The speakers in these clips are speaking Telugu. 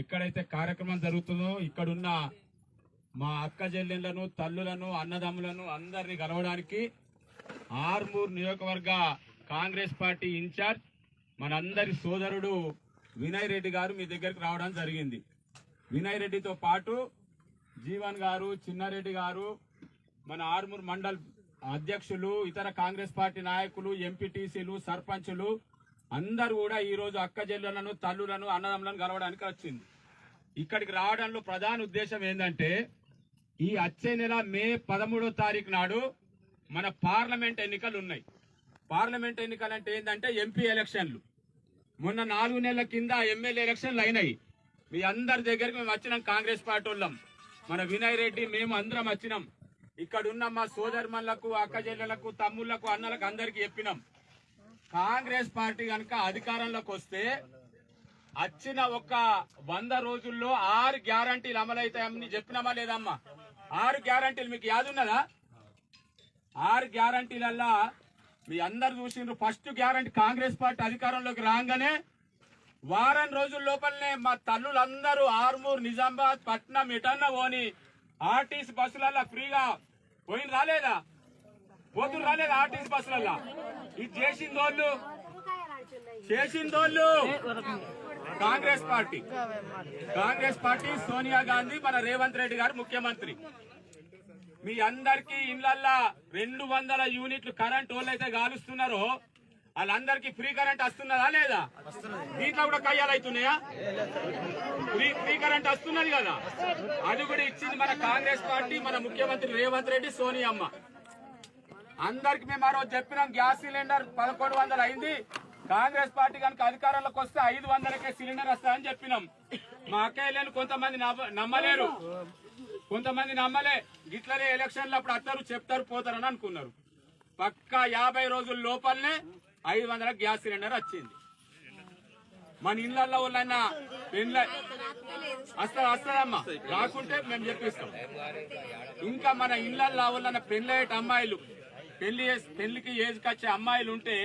ఎక్కడైతే కార్యక్రమం జరుగుతుందో ఇక్కడున్న మా అక్క చెల్లెళ్ళను తల్లులను అన్నదమ్ములను అందరినీ కలవడానికి ఆర్మూర్ నియోజకవర్గ కాంగ్రెస్ పార్టీ ఇన్ఛార్జ్ మనందరి సోదరుడు వినయ్ రెడ్డి గారు మీ దగ్గరికి రావడం జరిగింది. వినయ్ రెడ్డితో పాటు జీవన్ గారు చిన్నారెడ్డి గారు మన ఆర్మూర్ మండల్ అధ్యక్షులు ఇతర కాంగ్రెస్ పార్టీ నాయకులు ఎంపీటీసీలు సర్పంచులు అందరూ కూడా ఈరోజు అక్క చెల్లెలను తల్లులను అన్నదమ్ములను కలవడానికి వచ్చింది. ఇక్కడికి రావడంలో ప్రధాన ఉద్దేశం ఏంటంటే ఈ వచ్చే నెల మే పదమూడో తారీఖు నాడు మన పార్లమెంట్ ఎన్నికలు ఉన్నాయి. పార్లమెంట్ ఎన్నికలు అంటే ఏంటంటే ఎంపీ ఎలక్షన్లు. మొన్న నాలుగు నెలల కింద ఎమ్మెల్యే ఎలక్షన్లు అయినాయి. మీ అందరి దగ్గరికి మేము వచ్చినాం కాంగ్రెస్ పార్టీ వాళ్ళం. మన వినయ్ రెడ్డి మేము అందరం వచ్చినాం. ఇక్కడ ఉన్న మా సోదరుమణులకు అక్క చెల్లెలకు తమ్ముళ్ళకు అన్నలకు అందరికి చెప్పినాం. కాంగ్రెస్ పార్టీ కనుక అధికారంలోకి వస్తే వచ్చిన ఒక వంద రోజుల్లో ఆరు గ్యారంటీలు అమలవుతాయని చెప్పినామా లేదమ్మా? ఆరు గ్యారంటీలు మీకు యాదున్నదా ఆరు గ్యారంటీలల్లా మీ అందరు చూసిండ్రు. ఫస్ట్ గ్యారంటీ కాంగ్రెస్ పార్టీ అధికారంలోకి రాగానే వారం రోజుల లోపలనే మా తల్లులందరూ ఆర్మూర్ నిజామాబాద్ పట్నం ఎటన్నా పోని ఆర్టీసీ బస్సులల్లా ఫ్రీగా పోయిన రాలేదా పోతురు రాలేదు ఆర్టీసీ బస్సులల్లా. ఇది చేసిందోళ్ళు చేసిందోళ్ళు కాంగ్రెస్ పార్టీ. కాంగ్రెస్ పార్టీ సోనియా గాంధీ మన రేవంత్ రెడ్డి గారు ముఖ్యమంత్రి. మీ అందరికీ ఇళ్ళల్లా రెండు వందల యూనిట్లు కరెంట్ వాళ్ళైతే కాలుస్తున్నారో వాళ్ళందరికీ ఫ్రీ కరెంట్ వస్తున్నదా లేదా? దీంట్లో కూడా కయ్యాలు అవుతున్నాయా? ఫ్రీ ఫ్రీ కరెంట్ వస్తున్నది కదా? అది కూడా ఇచ్చింది మన కాంగ్రెస్ పార్టీ మన ముఖ్యమంత్రి రేవంత్ రెడ్డి సోనియమ్మ. అందరికి మేము ఆ రోజు చెప్పినాం గ్యాస్ సిలిండర్ పదకొండు వందలు అయింది. కాంగ్రెస్ పార్టీ కనుక అధికారంలోకి వస్తే ఐదు వందలకే సిలిండర్ వస్తాయని చెప్పినాం. మా అక్కయ్యలను కొంతమంది నమ్మలేరు. కొంతమంది నమ్మలే. గిట్లనే ఎలక్షన్లు అప్పుడు అత్తరు చెప్తారు పోతారని అనుకున్నారు. పక్కా యాభై రోజుల లోపలనే ఐదు వందల గ్యాస్ సిలిండర్ వచ్చింది. మన ఇళ్ళలో వాళ్ళైనా పెండ్ల అసలు వస్తుందమ్మా? రాకుంటే మేము చెప్పిస్తాం. ఇంకా మన ఇళ్ళలో ఉన్న పెళ్ళయ్యేట అమ్మాయిలు పెళ్ళి పెళ్ళికి ఏజ్కి వచ్చే అమ్మాయిలు ఉంటే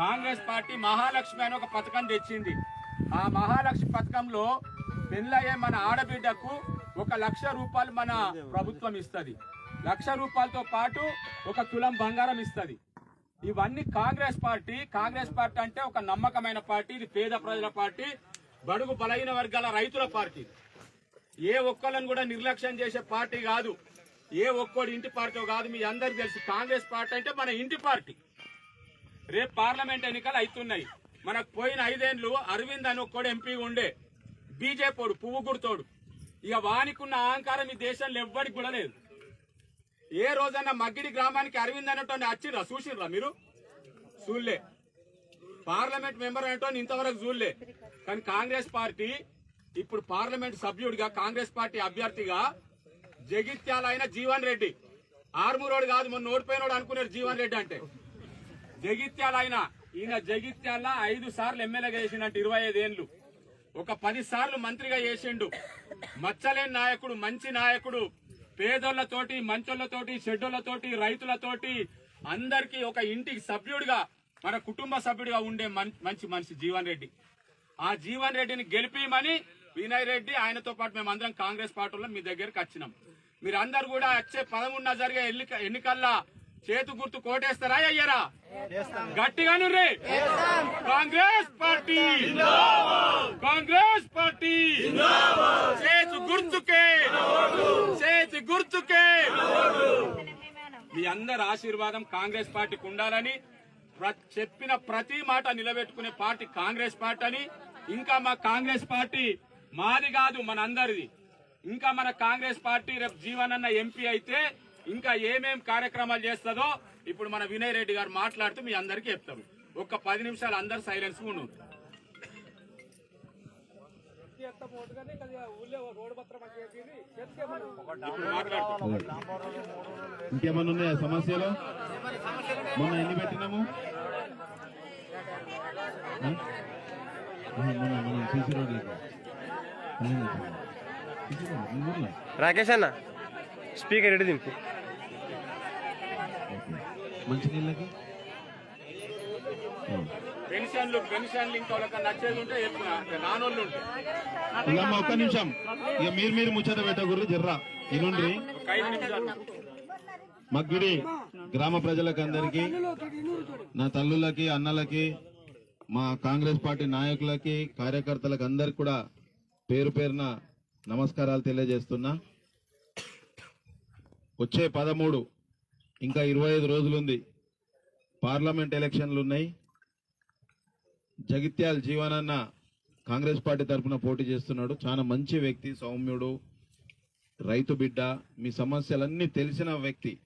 కాంగ్రెస్ పార్టీ మహాలక్ష్మి అని ఒక పథకం తెచ్చింది. ఆ మహాలక్ష్మి పథకంలో పెళ్ళయ్యే మన ఆడబిడ్డకు ఒక లక్ష రూపాయలు మన ప్రభుత్వం ఇస్తుంది. లక్ష రూపాయలతో పాటు ఒక తులం బంగారం ఇస్తుంది. ఇవన్నీ కాంగ్రెస్ పార్టీ కాంగ్రెస్ పార్టీ అంటే ఒక నమ్మకమైన పార్టీ ఇది పేద ప్రజల పార్టీ బడుగు బలహీన వర్గాల రైతుల పార్టీ. ఏ ఒక్కళ్ళని కూడా నిర్లక్ష్యం చేసే పార్టీ కాదు. ఏ ఒక్కడి ఇంటి పార్టీ కాదు మీ అందరికి తెలుసు. కాంగ్రెస్ పార్టీ అంటే మన ఇంటి పార్టీ. రేపు పార్లమెంట్ ఎన్నికలు అవుతున్నాయి మనకు పోయిన ఐదేండ్లు అరవింద్ అని ఒక్కడు ఎంపీ ఉండే. బీజేపీడు పువ్వు గుర్తోడు ఇక వానికున్న అహంకారం ఈ దేశంలో ఎవ్వడికి కూడా లేదు. ఏ రోజన్నా మగ్గిడి గ్రామానికి అరవింద్ అనేటోని వచ్చిర్రా చూసిర్రా మీరు? చూడలే. పార్లమెంట్ మెంబర్ అనేటోని ఇంతవరకు చూడలే. కానీ కాంగ్రెస్ పార్టీ ఇప్పుడు పార్లమెంట్ సభ్యుడిగా కాంగ్రెస్ పార్టీ అభ్యర్థిగా జగిత్యాల ఆయన జీవన్ రెడ్డి. ఆర్మూరోడు కాదు మొన్న ఓడిపోయినోడు అనుకున్నారు జీవన్ రెడ్డి అంటే. జగిత్యాల ఆయన ఈయన జగిత్యాల ఐదు సార్లు ఎమ్మెల్యేగా చేసినట్టు ఇరవై ఐదేళ్ళు ఒక పది సార్లు మంత్రిగా చేసిండు. మచ్చలేని నాయకుడు మంచి నాయకుడు. పేదోళ్ళతోటి మంచోళ్ళతోటి షెడ్డోళ్ళతోటి రైతులతోటి అందరికి ఒక ఇంటికి సభ్యుడిగా మన కుటుంబ సభ్యుడిగా ఉండే మంచి మనిషి జీవన్ రెడ్డి. ఆ జీవన్ రెడ్డిని గెలిపిమని వినయ్ రెడ్డి ఆయనతో పాటు మేము అందరం కాంగ్రెస్ పార్టీలో మీ దగ్గరకు వచ్చినాం. మీరు అందరు కూడా వచ్చే పదమూడున జరిగే ఎన్నిక ఎన్నికల్లో చేతు గుర్తు కోటేస్తారా అయ్యారా? గట్టిగాను రే కాంగ్రెస్ పార్టీ. కాంగ్రెస్ పార్టీ. చేతు గుర్తుకే. చేతి గుర్తుకే. మీ అందరి ఆశీర్వాదం కాంగ్రెస్ పార్టీకి ఉండాలని ప్ర- చెప్పిన ప్రతి మాట నిలబెట్టుకునే పార్టీ కాంగ్రెస్ పార్టీ అని ఇంకా మా కాంగ్రెస్ పార్టీ మాది కాదు మన అందరిది ఇంకా మన కాంగ్రెస్ పార్టీ రేపు జీవన్ అన్న ఎంపీ అయితే ఇంకా ఏమేం కార్యక్రమాలు చేస్తుందో ఇప్పుడు మన వినయ్ రెడ్డి గారు మాట్లాడుతూ మీ అందరికీ చెప్తారు ఒక్క పది నిమిషాలు అందరు సైలెన్స్ ఉండు. ఇంకేమన్నా ఉన్నాయా సమస్యలు? మొన్న ఎన్ని పెట్టినాము? మొన్న మనం సీసీ రాకేష్ అన్న స్పీకర్ ఎడి దింపు? మంచినీళ్ళకి? ఆ. పెన్షన్లు పెన్షన్లు ఇంకా వాళ్ళకి నచ్చేది ఉంటే చెప్పిన నానోళ్ళు ఉంటే. ఇల్లమ్మ ఒక్క నిమిషం. ఇక మీరు మీరు ముచ్చట పెట్టకూడదు జర్రా. ఇనుండ్రి మగ్గిడి గ్రామ ప్రజలకందరికీ నా తల్లులకి అన్నలకి మా కాంగ్రెస్ పార్టీ నాయకులకి కార్యకర్తలకు అందరికి కూడా పేరు పేరున నమస్కారాలు తెలియజేస్తున్నా. వచ్చే పదమూడు ఇంకా ఇరవై ఐదు రోజులుంది. పార్లమెంట్ ఎలక్షన్లు ఉన్నాయి జగిత్యాల జీవనన్న కాంగ్రెస్ పార్టీ తరఫున పోటీ చేస్తున్నాడు. చాలా మంచి వ్యక్తి సౌమ్యుడు రైతు బిడ్డ. మీ సమస్యలన్నీ తెలిసిన వ్యక్తి.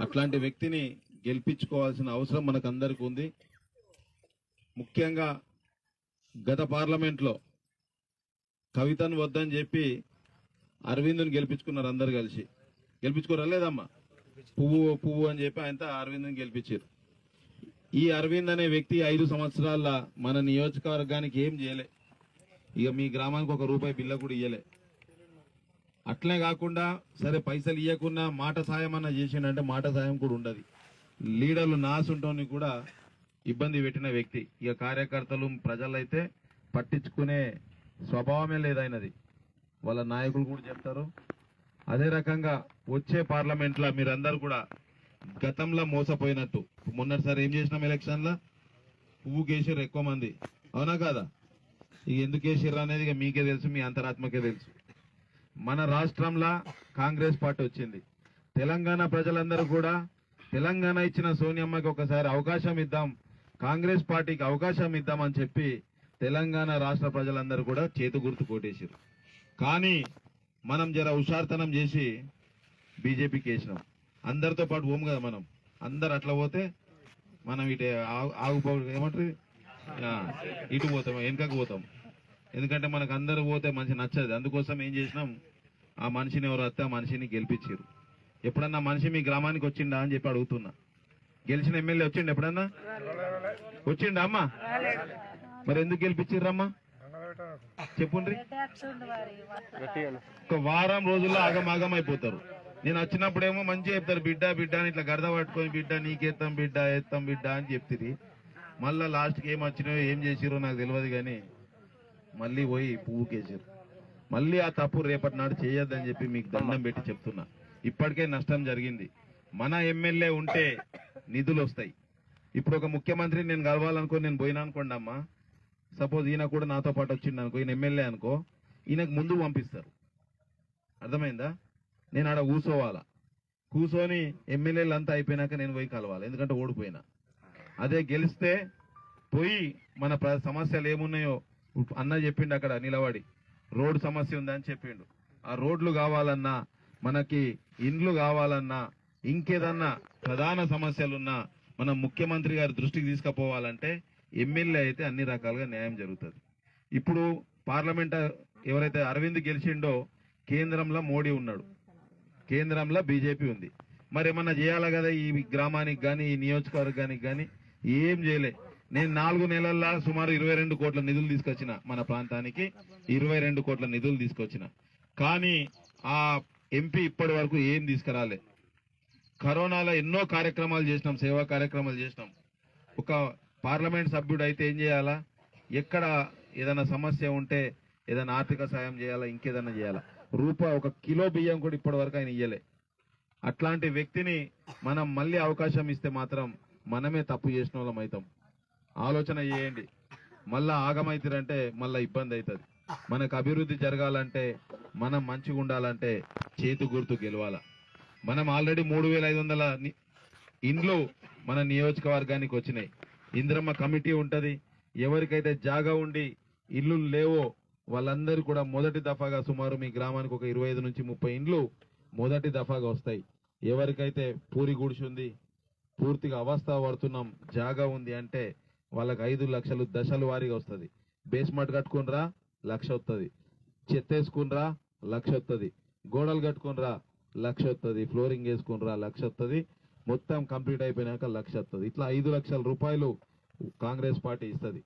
అట్లాంటి వ్యక్తిని గెలిపించుకోవాల్సిన అవసరం మనకందరికీ ఉంది ముఖ్యంగా గత పార్లమెంట్లో కవితను వద్దని చెప్పి అరవింద్ని గెలిపించుకున్నారు అందరు కలిసి. గెలిపించుకోరా లేదమ్మా? పువ్వు పువ్వు అని చెప్పి ఆయనతో అరవింద్ని గెలిపించారు. ఈ అరవింద్ అనే వ్యక్తి ఐదు సంవత్సరాల మన నియోజకవర్గానికి ఏం చేయలే. ఇక మీ గ్రామానికి ఒక రూపాయి బిల్ల కూడా ఇయ్యలే. అట్లే కాకుండా సరే పైసలు ఇవ్వకుండా మాట సాయం అన్న చేసిండంటే మాట సాయం కూడా ఉండదు. లీడర్లు నాసుంటోని కూడా ఇబ్బంది పెట్టిన వ్యక్తి. ఇక కార్యకర్తలు ప్రజలైతే పట్టించుకునే స్వభావమే లేదైనది. వాళ్ళ నాయకులు కూడా చెప్తారు. అదే రకంగా వచ్చే పార్లమెంట్లో మీరందరూ కూడా గతంలో మోసపోయినట్టు. మొన్నటిసారి ఏం చేసినాం ఎలక్షన్లో? పువ్వు కేసీఆర్ ఎక్కువ మంది. అవునా కాదా? ఇక ఎందుకు కేసీఆర్ అనేది ఇక మీకే తెలుసు మీ అంతరాత్మకే తెలుసు. మన రాష్ట్రంలో కాంగ్రెస్ పార్టీ వచ్చింది. తెలంగాణ ప్రజలందరూ కూడా తెలంగాణ ఇచ్చిన సోనియమ్మకి ఒకసారి అవకాశం ఇద్దాం కాంగ్రెస్ పార్టీకి అవకాశం ఇద్దామని చెప్పి తెలంగాణ రాష్ట్ర ప్రజలందరూ కూడా చేతు గుర్తు కొట్టేసారు కానీ మనం జర హుషార్తనం చేసి బీజేపీకి వేసినాం. అందరితో పాటు పోము కదా మనం. అందరు అట్లా పోతే మనం ఇటు ఆగుపో ఏమంటారు? ఇటు పోతాం వెనుకకు పోతాం. ఎందుకంటే మనకు అందరు పోతే మంచి నచ్చదు. అందుకోసం ఏం చేసినాం? ఆ మనిషిని ఎవరు వస్తే ఆ మనిషిని గెలిపించారు ఎప్పుడన్నా మనిషి మీ గ్రామానికి వచ్చిండా అని చెప్పి అడుగుతున్నా. గెలిచిన ఎమ్మెల్యే వచ్చిండు ఎప్పుడన్నా? వచ్చిండా అమ్మా? మరి ఎందుకు గెలిపించారమ్మా చెప్పుండ్రి. ఒక వారం రోజుల్లో ఆగమాగం అయిపోతారు నేను వచ్చినప్పుడేమో మంచిగా చెప్తారు బిడ్డ బిడ్డ అని ఇట్లా గడద పట్టుకొని బిడ్డ నీకేత్తాం బిడ్డ ఎత్తాం బిడ్డ అని చెప్తిరి. మళ్ళా లాస్ట్కి ఏం వచ్చినాయో ఏం చేసిరో నాకు తెలియదు కానీ మళ్ళీ పోయి పువ్వుకేసారు మళ్ళీ ఆ తప్పు రేపటి నాడు చేయొద్దని చెప్పి మీకు దండం పెట్టి చెప్తున్నా. ఇప్పటికే నష్టం జరిగింది. మన ఎమ్మెల్యే ఉంటే నిధులు వస్తాయి ఇప్పుడు ఒక ముఖ్యమంత్రి నేను కలవాలనుకో నేను పోయినా అనుకోండి అమ్మా సపోజ్ ఈయన కూడా నాతో పాటు వచ్చిండు అనుకో ఈయన ఎమ్మెల్యే అనుకో ఈయనకు ముందు పంపిస్తారు. అర్థమైందా? నేను ఆడ కూసోవాలా? కూసోని ఎమ్మెల్యేలు అంతా అయిపోయినాక నేను పోయి కలవాలి ఎందుకంటే ఓడిపోయినా. అదే గెలిస్తే పోయి మన సమస్యలు ఏమున్నాయో అన్న చెప్పిండు అక్కడ నిలబడి. రోడ్డు సమస్య ఉందని చెప్పిండు. ఆ రోడ్లు కావాలన్నా మనకి ఇండ్లు కావాలన్నా ఇంకేదన్నా ప్రధాన సమస్యలున్నా మనం ముఖ్యమంత్రి గారి దృష్టికి తీసుకుపోవాలంటే ఎమ్మెల్యే అయితే అన్ని రకాలుగా న్యాయం జరుగుతుంది. ఇప్పుడు పార్లమెంట్ ఎవరైతే అరవింద్ గెలిచిండో కేంద్రంలో మోడీ ఉన్నాడు. కేంద్రంలో బీజేపీ ఉంది. మరి ఏమన్నా చేయాలా కదా ఈ గ్రామానికి కానీ ఈ నియోజకవర్గానికి కానీ ఏం చేయలే. నేను నాలుగు నెలల్లో సుమారు ఇరవై రెండు కోట్ల నిధులు తీసుకొచ్చిన మన ప్రాంతానికి. ఇరవై రెండు కోట్ల నిధులు తీసుకొచ్చిన. కానీ ఆ ఎంపీ ఇప్పటి వరకు ఏం తీసుకురాలే. కరోనాలో ఎన్నో కార్యక్రమాలు చేసినాం సేవా కార్యక్రమాలు చేసినాం. ఒక పార్లమెంట్ సభ్యుడు అయితే ఏం చేయాలా? ఎక్కడ ఏదైనా సమస్య ఉంటే ఏదైనా ఆర్థిక సాయం చేయాలా? ఇంకేదైనా చేయాలా? రూపాయి ఒక కిలో బియ్యం కూడా ఇప్పటి వరకు ఆయన ఇయ్యలే. అట్లాంటి వ్యక్తిని మనం మళ్ళీ అవకాశం ఇస్తే మాత్రం మనమే తప్పు చేసిన వాళ్ళం అవుతాం. ఆలోచన చేయండి. మళ్ళా ఆగమైతారంటే మళ్ళా ఇబ్బంది అవుతుంది. మనకు అభివృద్ధి జరగాలంటే మనం మంచిగా ఉండాలంటే చేతు గుర్తు గెలవాలా. మనం ఆల్రెడీ మూడు వేల ఐదు వందల ఇండ్లు మన నియోజకవర్గానికి వచ్చినాయి. ఇందిరమ్మ కమిటీ ఉంటది. ఎవరికైతే జాగా ఉండి ఇల్లు లేవో వాళ్ళందరూ కూడా మొదటి దఫాగా సుమారు మీ గ్రామానికి ఒక ఇరవై ఐదు నుంచి ముప్పై ఇండ్లు మొదటి దఫాగా వస్తాయి. ఎవరికైతే పూరి గుడిసుంది పూర్తిగా అవస్థ పడుతున్నాం జాగా ఉంది అంటే వాళ్ళకి ఐదు లక్షలు దశల వారీగా వస్తుంది. బేస్మెంట్ కట్టుకునిరా లక్ష వస్తుంది చెత్తేసుకునిరా లక్ష వస్తుంది గోడలు కట్టుకునిరా లక్ష వస్తుంది ఫ్లోరింగ్ వేసుకునిరా లక్ష వస్తుంది మొత్తం కంప్లీట్ అయిపోయినాక లక్ష వస్తుంది ఇట్లా ఐదు లక్షల రూపాయలు కాంగ్రెస్ పార్టీ ఇస్తుంది.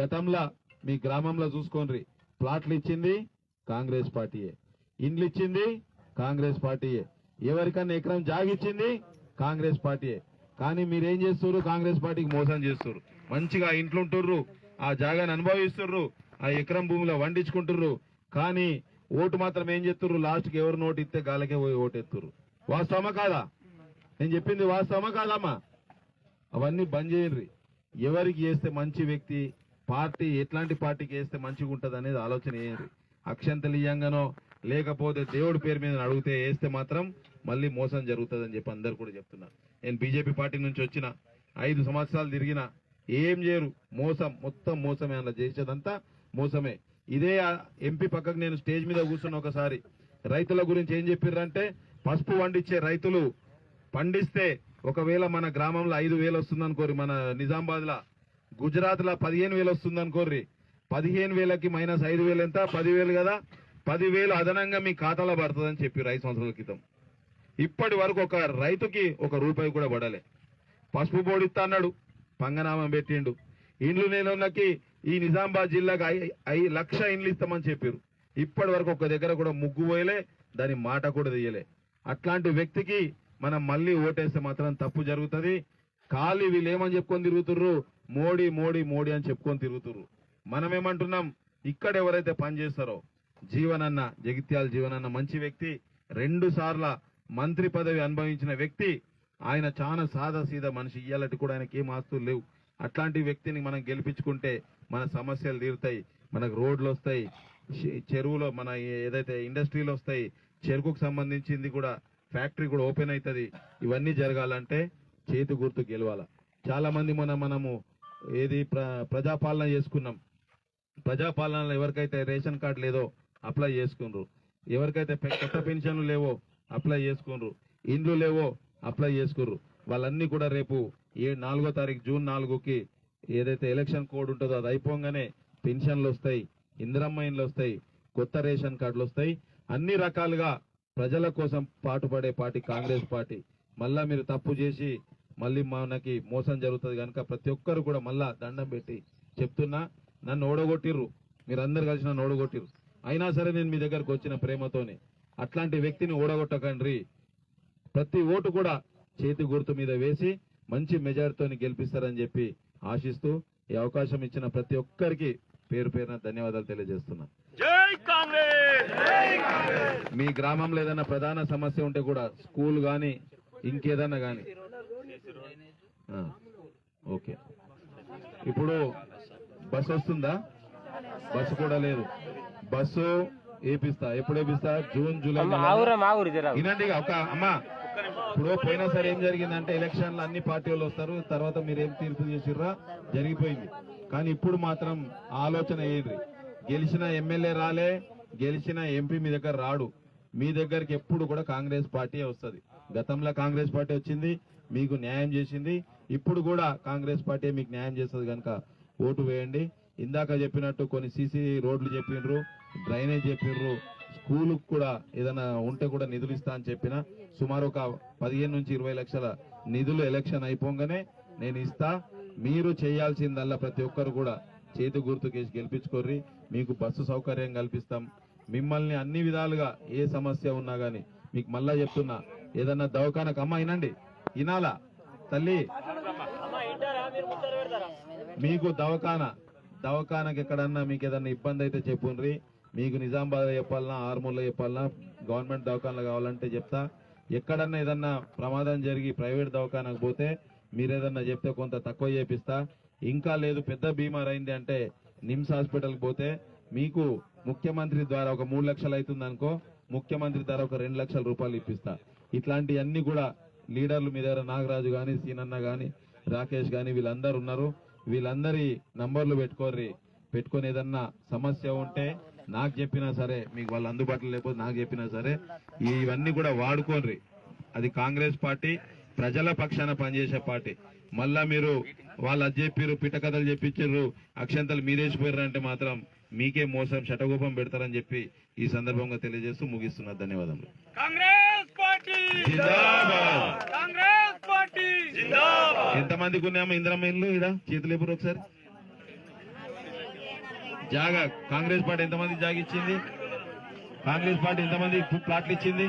గతంలో మీ గ్రామంలో చూసుకోండి. ప్లాట్లు ఇచ్చింది కాంగ్రెస్ పార్టీయే. ఇండ్లు ఇచ్చింది కాంగ్రెస్ పార్టీయే. ఎవరికన్నా ఎకరం జాగిచ్చింది కాంగ్రెస్ పార్టీయే. కానీ మీరేం చేస్తున్నారు కాంగ్రెస్ పార్టీకి మోసం చేస్తున్నారు మంచిగా ఇంట్లో ఉంటుర్రు. ఆ జాగాని అనుభవిస్తుర్రు. ఆ ఎకరం భూమిలో వండించుకుంటుర్రు కానీ ఓటు మాత్రం ఏం చేస్తుర్రు? లాస్ట్కి ఎవరు నోటు ఇస్తే గాలకే పోయి ఓటు ఎత్తుర్రు వాస్తవమా కాదా? నేను చెప్పింది వాస్తవమా కాదమ్మా? అవన్నీ బంద్ చేయండి. ఎవరికి చేస్తే మంచి వ్యక్తి పార్టీ ఎట్లాంటి పార్టీకి వేస్తే మంచిగా ఉంటుంది అనేది ఆలోచన చేయండి. అక్షంతలీయంగానో లేకపోతే దేవుడి పేరు మీద అడిగితే వేస్తే మాత్రం మళ్ళీ మోసం జరుగుతుందని చెప్పి అందరు కూడా చెప్తున్నారు. నేను బీజేపీ పార్టీ నుంచి వచ్చిన ఐదు సంవత్సరాలు తిరిగిన ఏం చేయరు. మోసం మొత్తం మోసమే అలా చేసేదంతా మోసమే. ఇదే ఎంపీ పక్కకు నేను స్టేజ్ మీద కూర్చున్న ఒకసారి రైతుల గురించి ఏం చెప్పిర్రంటే పసుపు వండించే రైతులు పండిస్తే ఒకవేళ మన గ్రామంలో ఐదు వేలు వస్తుందనుకోరి మన నిజామాబాద్ లా గుజరాత్ లా పదిహేను వేలు వస్తుందనుకోర్రి. పదిహేను వేలకి మైనస్ ఐదు వేలు ఎంత? పదివేలు కదా. పదివేలు అదనంగా మీ ఖాతాలో పడుతుందని చెప్పి ఐదు సంవత్సరాల క్రితం. ఇప్పటి వరకు ఒక రైతుకి ఒక రూపాయి కూడా పడలే. పసుపు బోడిస్తా అన్నాడు. పంగనామం పెట్టిండు. ఇండ్లు నేనున్నకి ఈ నిజామాబాద్ జిల్లాకి ఐ- ఐ లక్ష ఇండ్లు ఇస్తామని చెప్పారు ఇప్పటి వరకు ఒక దగ్గర కూడా ముగ్గు పోయలే దాని మాట కూడా తీయలే. అట్లాంటి వ్యక్తికి మనం మళ్ళీ ఓటేస్తే మాత్రం తప్పు జరుగుతుంది. ఖాళీ వీళ్ళు ఏమని చెప్పుకొని తిరుగుతుర్రు? మోడీ మోడీ మోడీ అని చెప్పుకొని తిరుగుతుర్రు. మనం ఏమంటున్నాం ఇక్కడ ఎవరైతే పనిచేస్తారో జీవనన్న జగిత్యాల జీవనన్న మంచి వ్యక్తి రెండు సార్ల మంత్రి పదవి అనుభవించిన వ్యక్తి ఆయన చాలా సాదా సీదా మనిషి. ఇయ్యాలటి కూడా ఆయనకి ఏం ఆస్తులు లేవు. అట్లాంటి వ్యక్తిని మనం గెలిపించుకుంటే మన సమస్యలు తీరుతాయి మనకు రోడ్లు వస్తాయి చె- చెరువులో మన ఏదైతే ఇండస్ట్రీలు వస్తాయి చెరుకుకు సంబంధించింది కూడా ఫ్యాక్టరీ కూడా ఓపెన్ అవుతుంది ఇవన్నీ జరగాలంటే చేతి గుర్తు గెలవాల. చాలా మంది మన మనము ఏది ప్ర ప్రజాపాలన చేసుకున్నాం. ప్రజాపాలనలో ఎవరికైతే రేషన్ కార్డు లేదో అప్లై చేసుకున్నారు ఎవరికైతే కొత్త పెన్షన్లు లేవో అప్లై చేసుకున్నారు ఇండ్లు లేవో అప్లై చేసుకున్నారు వాళ్ళన్నీ కూడా రేపు ఏ నాలుగో తారీఖు జూన్ నాలుగుకి ఏదైతే ఎలక్షన్ కోడ్ ఉంటుందో అది అయిపోగానే పెన్షన్లు వస్తాయి ఇందిరమ్మ ఇండ్లు వస్తాయి కొత్త రేషన్ కార్డులు వస్తాయి. అన్ని రకాలుగా ప్రజల కోసం పాటుపడే పార్టీ కాంగ్రెస్ పార్టీ. మళ్ళా మీరు తప్పు చేసి మళ్ళీ మనకి మోసం జరుగుతుంది కనుక ప్రతి ఒక్కరు కూడా మళ్ళా దండం పెట్టి చెప్తున్నా నన్ను ఓడగొట్టిర్రు. మీరందరు కలిసి నన్ను ఓడగొట్టిర్రు. అయినా సరే నేను మీ దగ్గరకు వచ్చిన ప్రేమతోనే అట్లాంటి వ్యక్తిని ఓడగొట్టకండ్రి. ప్రతి ఓటు కూడా చేతి గుర్తు మీద వేసి మంచి మెజారిటీతో గెలిపిస్తారని చెప్పి ఆశిస్తూ ఈ అవకాశం ఇచ్చిన ప్రతి ఒక్కరికి పేరు పేరున ధన్యవాదాలు తెలియజేస్తున్నాను మీ గ్రామంలో ఏదైనా ప్రధాన సమస్య ఉంటే కూడా స్కూల్ గాని ఇంకేదన్నా గాని. ఆ, ఓకే. ఇప్పుడు బస్ వస్తుందా? బస్సు కూడా లేదు. బస్సు వేపిస్తా ఎప్పుడు వేపిస్తా జూన్ జూలై ఇక ఒక అమ్మా ఇప్పుడు పోయినా సరే ఏం జరిగిందంటే ఎలక్షన్లు అన్ని పార్టీ వాళ్ళు వస్తారు. తర్వాత మీరు ఏం తీర్పు చేసిర్రా? జరిగిపోయింది. కానీ ఇప్పుడు మాత్రం ఆలోచన ఏది? గెలిచిన ఎమ్మెల్యే రాలే గెలిచిన ఎంపీ మీ దగ్గర రాడు. మీ దగ్గరికి ఎప్పుడు కూడా కాంగ్రెస్ పార్టీ వస్తుంది. గతంలో కాంగ్రెస్ పార్టీ వచ్చింది మీకు న్యాయం చేసింది. ఇప్పుడు కూడా కాంగ్రెస్ పార్టీ మీకు న్యాయం చేస్తుంది కనుక ఓటు వేయండి. ఇందాక చెప్పినట్టు కొన్ని సీసీ రోడ్లు చెప్పిండ్రు డ్రైనేజ్ చెప్పిండ్రు స్కూలుకు కూడా ఏదైనా ఉంటే కూడా నిధులు ఇస్తా అని చెప్పిన సుమారు ఒక పదిహేను నుంచి ఇరవై లక్షల నిధులు ఎలక్షన్ అయిపోగానే నేను ఇస్తా. మీరు చేయాల్సిందల్లా ప్రతి ఒక్కరు కూడా చేతి గుర్తుకేసి గెలిపించుకోర్రి. మీకు బస్సు సౌకర్యం కల్పిస్తాం. మిమ్మల్ని అన్ని విధాలుగా ఏ సమస్య ఉన్నా గానీ మీకు మళ్ళా చెప్తున్నా ఏదన్నా దవాఖానకు అమ్మ వినండి వినాలా తల్లి. మీకు దవాఖాన దవాఖానకి ఎక్కడన్నా మీకు ఏదన్నా ఇబ్బంది అయితే చెప్పుండ్రి. మీకు నిజామాబాద్ చెప్పాలన్నా ఆర్మూర్లో చెప్పాలన్నా గవర్నమెంట్ దవాఖానలో కావాలంటే చెప్తా. ఎక్కడన్నా ఏదన్నా ప్రమాదం జరిగి ప్రైవేట్ దవాఖానకు పోతే మీరేదన్నా చెప్తే కొంత తక్కువ చేపిస్తా. ఇంకా లేదు పెద్ద బీమార్ అయింది అంటే నిమ్స్ హాస్పిటల్కి పోతే మీకు ముఖ్యమంత్రి ద్వారా ఒక మూడు లక్షలు అవుతుంది అనుకో ముఖ్యమంత్రి ద్వారా ఒక రెండు లక్షల రూపాయలు ఇప్పిస్తా. ఇట్లాంటివన్నీ కూడా లీడర్లు మీ దగ్గర నాగరాజు కానీ సీనన్న గాని రాకేష్ గాని వీళ్ళందరూ ఉన్నారు. వీళ్ళందరి నంబర్లు పెట్టుకోర్రి. పెట్టుకొని ఏదన్నా సమస్య ఉంటే నాకు చెప్పినా సరే మీకు వాళ్ళు అందుబాటులో లేకపోతే నాకు చెప్పినా సరే ఇవన్నీ కూడా వాడుకోర్రి. అది కాంగ్రెస్ పార్టీ ప్రజల పక్షాన పనిచేసే పార్టీ. మళ్ళా మీరు వాళ్ళు అది చెప్పిర్రు పిట్టకథలు చెప్పించారు అక్షంతలు మీరేసిపోయారు అంటే మాత్రం మీకే మోసం శటగోపం పెడతారని చెప్పి ఈ సందర్భంగా తెలియజేస్తూ ముగిస్తున్నా. ధన్యవాదములు. ఎంతమందికి ఉన్నాయమ్మా ఇందిరమ్మ ఇల్లు ఇడ చేతులు ఎప్పుడు ఒకసారి. జాగా కాంగ్రెస్ పార్టీ ఎంతమంది జాగా ఇచ్చింది కాంగ్రెస్ పార్టీ ఎంతమంది ప్లాట్లు ఇచ్చింది?